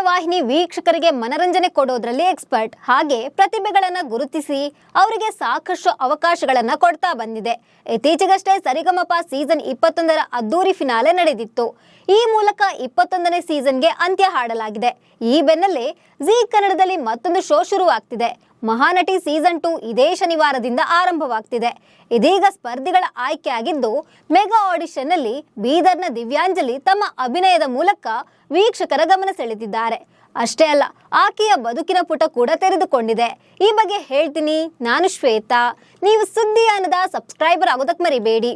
ವಾಹಿನಿ ವೀಕ್ಷಕರಿಗೆ ಮನರಂಜನೆ ಕೊಡೋದ್ರಲ್ಲಿ ಎಕ್ಸ್ಪರ್ಟ್. ಹಾಗೆ ಪ್ರತಿಭೆಗಳನ್ನ ಗುರುತಿಸಿ ಅವರಿಗೆ ಸಾಕಷ್ಟು ಅವಕಾಶಗಳನ್ನ ಕೊಡ್ತಾ ಬಂದಿದೆ. ಇತ್ತೀಚೆಗಷ್ಟೇ ಸರಿಗಮಪ ಸೀಸನ್ ಇಪ್ಪತ್ತೊಂದರ ಅದ್ದೂರಿ ಫಿನಾಲೆ ನಡೆದಿತ್ತು. ಈ ಮೂಲಕ ಇಪ್ಪತ್ತೊಂದನೇ ಸೀಸನ್ಗೆ ಅಂತ್ಯ ಹಾಡಲಾಗಿದೆ. ಈ ಬೆನ್ನಲ್ಲೇ ಜಿ ಕನ್ನಡದಲ್ಲಿ ಮತ್ತೊಂದು ಶೋ ಶುರುವಾಗ್ತಿದೆ. ಮಹಾನಟಿ ಸೀಸನ್ ಟು ಇದೇ ಶನಿವಾರದಿಂದ ಆರಂಭವಾಗ್ತಿದೆ. ಇದೀಗ ಸ್ಪರ್ಧಿಗಳ ಆಯ್ಕೆಯಾಗಿದ್ದು, ಮೆಗಾ ಆಡಿಷನ್ ಅಲ್ಲಿ ಬೀದರ್ನ ದಿವ್ಯಾಂಜಲಿ ತಮ್ಮ ಅಭಿನಯದ ಮೂಲಕ ವೀಕ್ಷಕರ ಗಮನ ಸೆಳೆದಿದ್ದಾರೆ. ಅಷ್ಟೇ ಅಲ್ಲ, ಆಕೆಯ ಬದುಕಿನ ಪುಟ ಕೂಡ ತೆರೆದುಕೊಂಡಿದೆ. ಈ ಬಗ್ಗೆ ಹೇಳ್ತೀನಿ ನಾನು ಶ್ವೇತಾ. ನೀವು ಸುದ್ದಿಯಾನದ ಸಬ್ಸ್ಕ್ರೈಬರ್ ಆಗೋದಕ್ಕೆ ಮರಿಬೇಡಿ.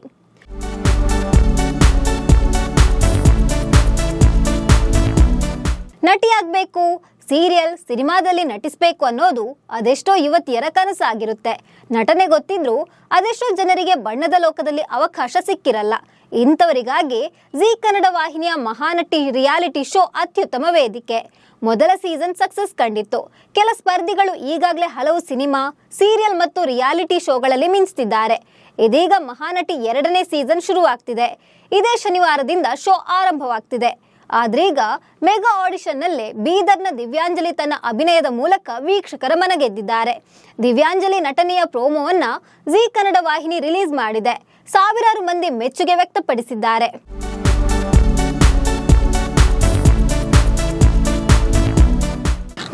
ನಟಿಯಾಗಬೇಕು. ಸೀರಿಯಲ್ ಸಿನಿಮಾದಲ್ಲಿ ನಟಿಸಬೇಕು ಅನ್ನೋದು ಅದೆಷ್ಟೋ ಯುವತಿಯರ ಕನಸಾಗಿರುತ್ತೆ. ನಟನೆ ಗೊತ್ತಿದ್ರೂ ಅದೆಷ್ಟೋ ಜನರಿಗೆ ಬಣ್ಣದ ಲೋಕದಲ್ಲಿ ಅವಕಾಶ ಸಿಕ್ಕಿರಲ್ಲ. ಇಂಥವರಿಗಾಗಿ ಜಿ ಕನ್ನಡ ವಾಹಿನಿಯ ಮಹಾನಟಿ ರಿಯಾಲಿಟಿ ಶೋ ಅತ್ಯುತ್ತಮ ವೇದಿಕೆ. ಮೊದಲ ಸೀಸನ್ ಸಕ್ಸಸ್ ಕಂಡಿತ್ತು. ಕೆಲ ಸ್ಪರ್ಧಿಗಳು ಈಗಾಗಲೇ ಹಲವು ಸಿನಿಮಾ, ಸೀರಿಯಲ್ ಮತ್ತು ರಿಯಾಲಿಟಿ ಶೋಗಳಲ್ಲಿ ಮಿಂಚ್ತಿದ್ದಾರೆ. ಇದೀಗ ಮಹಾನಟಿ ಎರಡನೇ ಸೀಸನ್ ಶುರುವಾಗ್ತಿದೆ. ಇದೇ ಶನಿವಾರದಿಂದ ಶೋ ಆರಂಭವಾಗ್ತಿದೆ. ಆದ್ರೀಗ ಮೆಗಾ ಆಡಿಷನ್ನಲ್ಲೇ ಬೀದರ್ನ ದಿವ್ಯಾಂಜಲಿ ತನ್ನ ಅಭಿನಯದ ಮೂಲಕ ವೀಕ್ಷಕರ ಮನಗೆದ್ದಿದ್ದಾರೆ. ದಿವ್ಯಾಂಜಲಿ ನಟನೆಯ ಪ್ರೋಮೋವನ್ನ ಜಿ ಕನ್ನಡ ವಾಹಿನಿ ರಿಲೀಸ್ ಮಾಡಿದೆ. ಸಾವಿರಾರು ಮಂದಿ ಮೆಚ್ಚುಗೆ ವ್ಯಕ್ತಪಡಿಸಿದ್ದಾರೆ.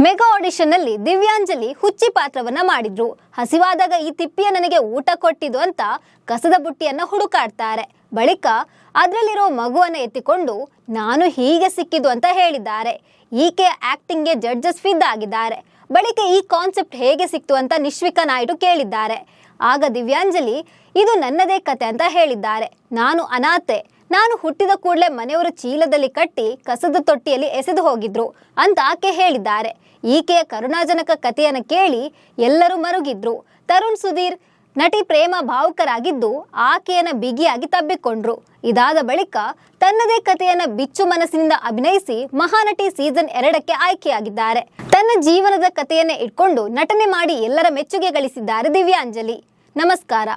ಮೆಗಾ ಆಡಿಷನ್ನಲ್ಲಿ ದಿವ್ಯಾಂಜಲಿ ಹುಚ್ಚಿ ಪಾತ್ರವನ್ನ ಮಾಡಿದ್ರು. ಹಸಿವಾದಾಗ ಈ ತಿಪ್ಪಿಯ ನನಗೆ ಊಟ ಕೊಟ್ಟಿದ್ದು ಅಂತ ಕಸದ ಬುಟ್ಟಿಯನ್ನ ಹುಡುಕಾಡ್ತಾರೆ. ಬಳಿಕ ಅದರಲ್ಲಿರೋ ಮಗುವನ್ನು ಎತ್ತಿಕೊಂಡು ನಾನು ಹೀಗೆ ಸಿಕ್ಕಿದ್ದು ಅಂತ ಹೇಳಿದ್ದಾರೆ. ಈಕೆ ಆಕ್ಟಿಂಗ್ಗೆ ಜಡ್ಜಸ್ ಫಿದ್ ಆಗಿದ್ದಾರೆ ಬಳಿಕ ಈ ಕಾನ್ಸೆಪ್ಟ್ ಹೇಗೆ ಸಿಕ್ತು ಅಂತ ನಿಶ್ವಿಕಾ ನಾಯ್ಡು ಕೇಳಿದ್ದಾರೆ. ಆಗ ದಿವ್ಯಾಂಜಲಿ, ಇದು ನನ್ನದೇ ಕತೆ ಅಂತ ಹೇಳಿದ್ದಾರೆ. ನಾನು ಅನಾಥೆ. ನಾನು ಹುಟ್ಟಿದ ಕೂಡಲೇ ಮನೆಯವರು ಚೀಲದಲ್ಲಿ ಕಟ್ಟಿ ಕಸದ ತೊಟ್ಟಿಯಲ್ಲಿ ಎಸೆದು ಹೋಗಿದ್ರು ಅಂತ ಆಕೆ ಹೇಳಿದ್ದಾರೆ. ಈಕೆಯ ಕರುಣಾಜನಕ ಕಥೆಯನ್ನು ಕೇಳಿ ಎಲ್ಲರೂ ಮರುಗಿದ್ರು. ತರುಣ್ ಸುಧೀರ್ ನಟಿ ಪ್ರೇಮ ಭಾವುಕರಾಗಿದ್ದು ಆಕೆಯನ್ನ ಬಿಗಿಯಾಗಿ ತಬ್ಬಿಕೊಂಡ್ರು. ಇದಾದ ಬಳಿಕ ತನ್ನದೇ ಕಥೆಯನ್ನ ಬಿಚ್ಚು ಮನಸ್ಸಿನಿಂದ ಅಭಿನಯಿಸಿ ಮಹಾನಟಿ ಸೀಸನ್ ಎರಡಕ್ಕೆ ಆಯ್ಕೆಯಾಗಿದ್ದಾರೆ. ತನ್ನ ಜೀವನದ ಕಥೆಯನ್ನೇ ಇಟ್ಕೊಂಡು ನಟನೆ ಮಾಡಿ ಎಲ್ಲರ ಮೆಚ್ಚುಗೆ ಗಳಿಸಿದ್ದಾರೆ ದಿವ್ಯಾಂಜಲಿ. ನಮಸ್ಕಾರ.